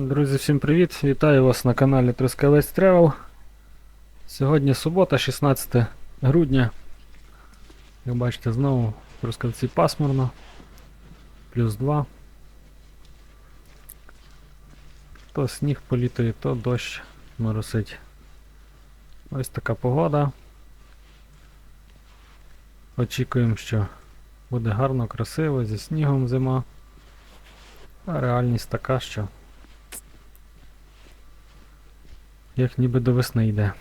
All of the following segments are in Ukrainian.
Друзі, всім привіт! Вітаю вас на каналі Трускавець Travel. Сьогодні субота, 16 грудня. Як бачите, знову в Трускавці пасмурно. Плюс 2. То сніг політує, то дощ моросить. Ось така погода. Очікуємо, що буде гарно, красиво, зі снігом зима. А реальність така, що як ніби до весни йде.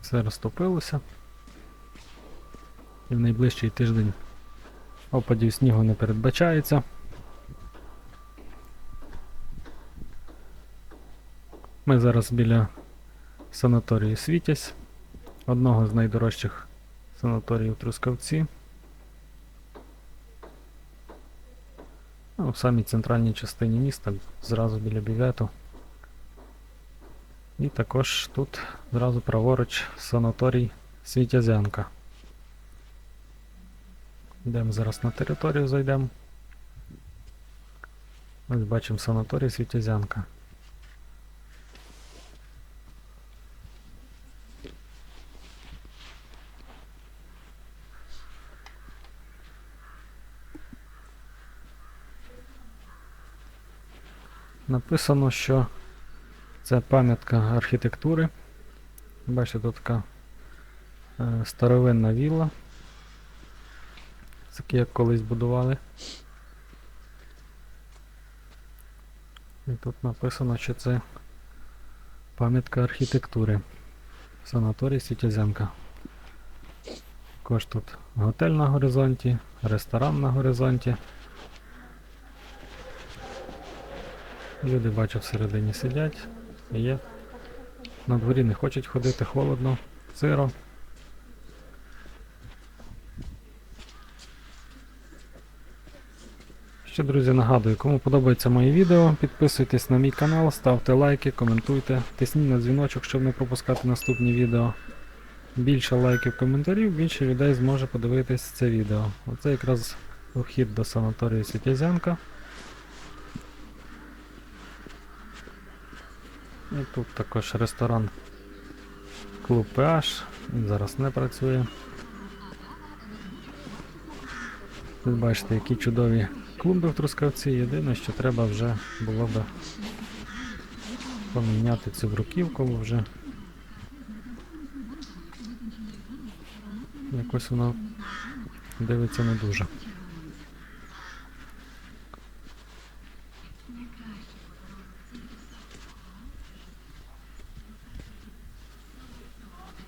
Все розтопилося. І в найближчий тиждень опадів снігу не передбачається. Ми зараз біля санаторію Світязь, одного з найдорожчих санаторіїв Трускавці. Ну, в самій центральній частині міста, зразу біля бювету. І також тут зразу праворуч санаторій Світязянка. Йдемо зараз на територію, зайдемо. Ось бачимо санаторій Світязянка. Написано, що це пам'ятка архітектури. Бачите, тут така е, старовинна вілла. Такі, як колись будували. І тут написано, що це пам'ятка архітектури. Санаторій Світязянка. Також тут готель на горизонті, ресторан на горизонті. Люди бачу всередині сидять. Є. На дворі не хочуть ходити, холодно, сиро. Ще, друзі, нагадую, кому подобається моє відео, підписуйтесь на мій канал, ставте лайки, коментуйте, тисніть на дзвіночок, щоб не пропускати наступні відео. Більше лайків, коментарів, більше людей зможе подивитись це відео. Оце якраз вхід до санаторію Світязянка. І тут також ресторан Клуб PH. Він зараз не працює. Тут бачите, які чудові клумби в Трускавці. Єдине, що треба вже було би поміняти цю бруківку вже. Якось воно дивиться не дуже.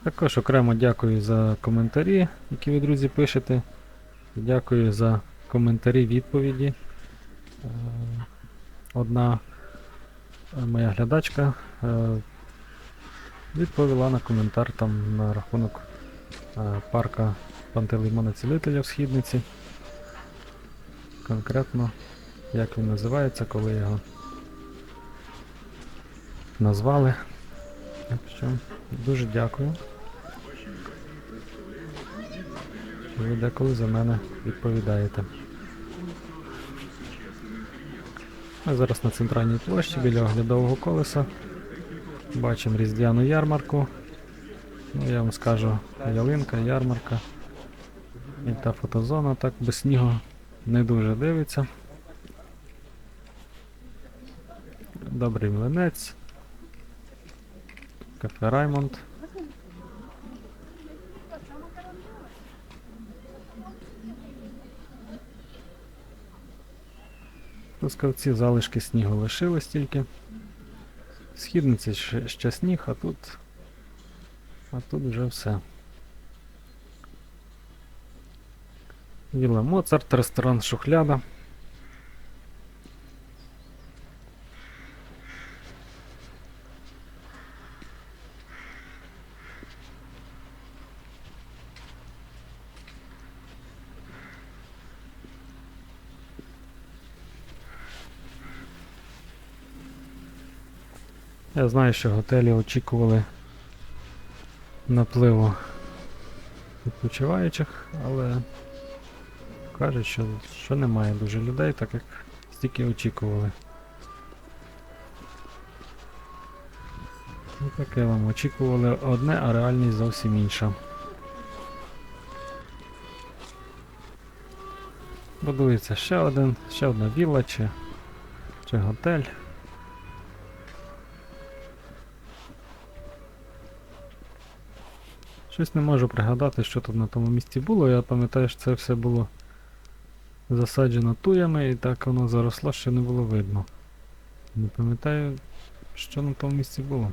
Також окремо дякую за коментарі, які ви, друзі, пишете. Дякую за коментарі, відповіді. Е, Одна е, моя глядачка е, відповіла на коментар там на рахунок парка Пантелеймона Цілителя в Східниці. Конкретно, як він називається, коли його назвали. Дуже дякую. що Ви деколи за мене відповідаєте. Ми зараз на центральній площі біля оглядового колеса. Бачимо різдвяну ярмарку. Ну, я вам скажу, ялинка, ярмарка. І та фотозона так без снігу не дуже дивиться. Добрий млинець. Кафе Раймонд. Трускавці залишки снігу лишились тільки. Східниці ще сніг, а тут. А тут вже все. Віла Моцарт, ресторан Шухляда. Я знаю, що готелі очікували напливу відпочиваючих, але кажуть, що що немає дуже людей, так як стільки очікували. Ну Таке вам очікували одне, а реальність зовсім інша. Будується ще один, ще одна вілла чи, чи готель. Щось не можу пригадати, що тут на тому місці було. Я пам'ятаю, що це все було засаджено туями і так воно заросло, що не було видно. Не пам'ятаю, що на тому місці було.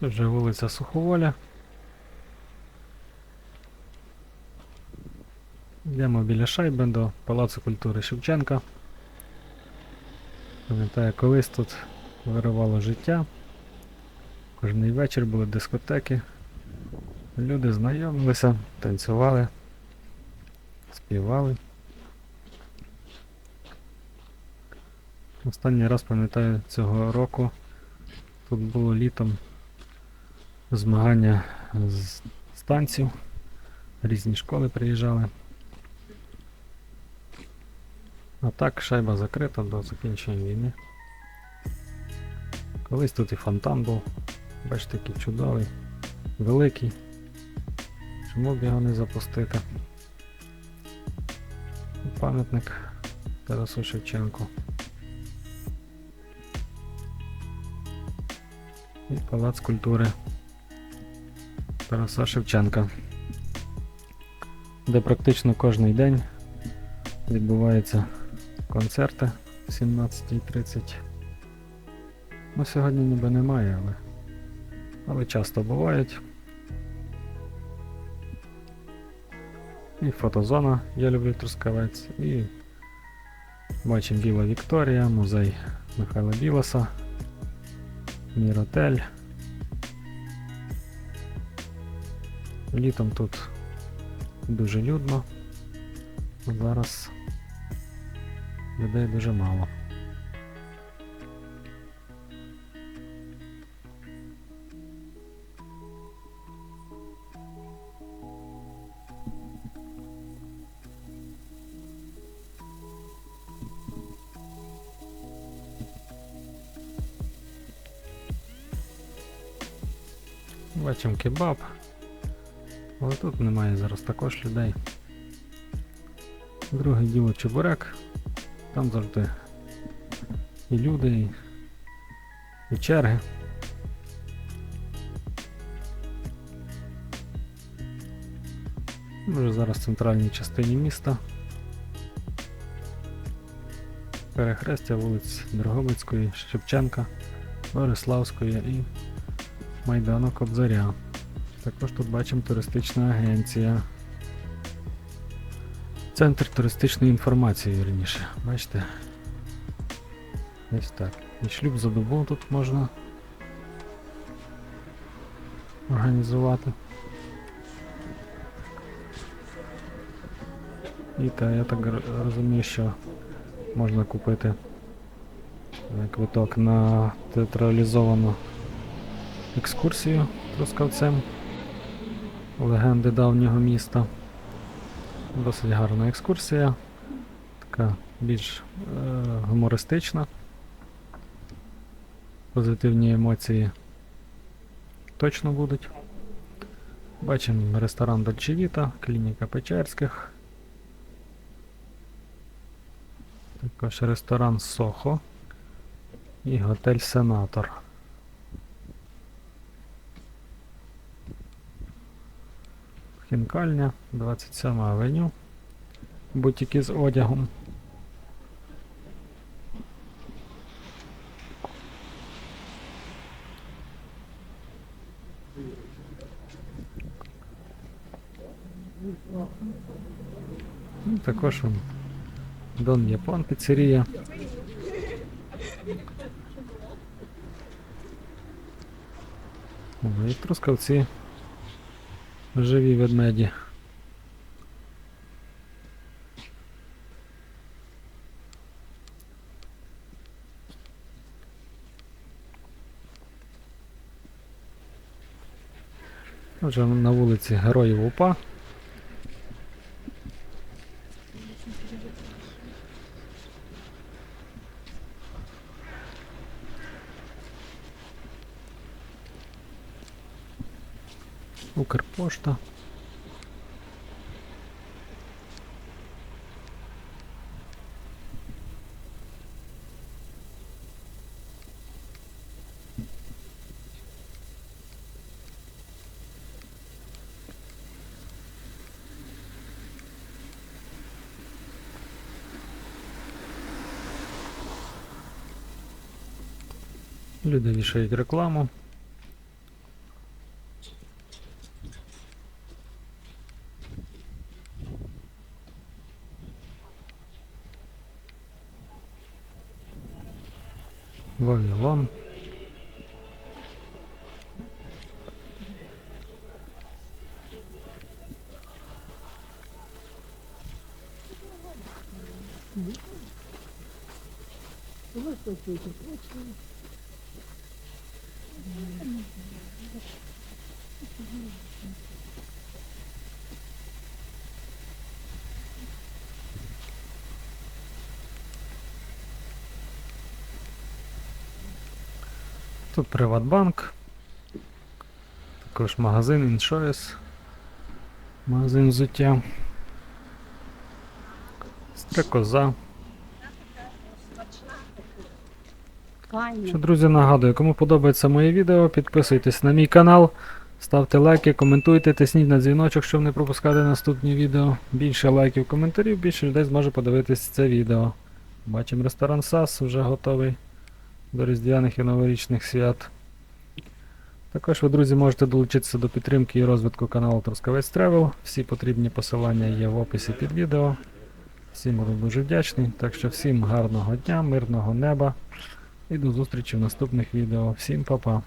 Це вже вулиця Суховоля. Йдемо біля шайби до Палацу культури Шевченка. Пам'ятаю, колись тут виривало життя. Кожний вечір були дискотеки. Люди знайомилися, танцювали, співали. Останній раз пам'ятаю цього року. Тут було літом змагання з з танців. Різні школи приїжджали. А так шайба закрита до закінчення війни. Колись тут і фонтан був. Бачите, який чудовий, великий. Чому б його не запустити? Пам'ятник Тарасу Шевченку. І Палац культури Тараса Шевченка, де практично кожен день відбуваються концерти в 17.30. Ну, сьогодні ніби немає, але, але часто бувають. І фотозона, я люблю Трускавець, і бачимо Біла Вікторія, музей Михайла Білоса, Міротель. Літом тут дуже людно. Зараз людей дуже мало. Бачимо кебаб. Але тут немає зараз також людей. Друге діло чебурек. Там завжди і люди, і, і черги. Вже зараз в центральній частині міста. Перехрестя вулиць Дрогобицької, Шевченка, Бориславської і Майдану Кобзаря. Також тут бачимо туристична агенція. Центр туристичної інформації, вірніше. Бачите? Ось так. І шлюб за добу тут можна організувати. І та я так розумію, що можна купити е, квиток на театралізовану екскурсію Трускавцем легенди давнього міста. Досить гарна екскурсія, така більш е, гумористична. Позитивні емоції точно будуть. Бачимо ресторан Дольчевіта, клініка Печерських. Також ресторан Сохо і готель Сенатор. Хінкальня, 27 авеню. Бутіки з одягом. Ну, також он Дон Япон піцерія. І трускавці живі ведмеді. Вже на вулиці Героїв УПА. Укрпошта. Люди вішають рекламу. Вавилон. Mm-hmm. Тут Приватбанк. Також магазин іншоріс. Магазин взуття. Стрекоза. Що, друзі, нагадую, кому подобається моє відео, підписуйтесь на мій канал, ставте лайки, коментуйте, тисніть на дзвіночок, щоб не пропускати наступні відео. Більше лайків, коментарів, більше людей зможе подивитись це відео. Бачимо ресторан САС вже готовий до різдвяних і новорічних свят. Також ви, друзі, можете долучитися до підтримки і розвитку каналу Трускавець Тревел. Всі потрібні посилання є в описі під відео. Всім буду дуже вдячний. Так що всім гарного дня, мирного неба. І до зустрічі в наступних відео. Всім па-па.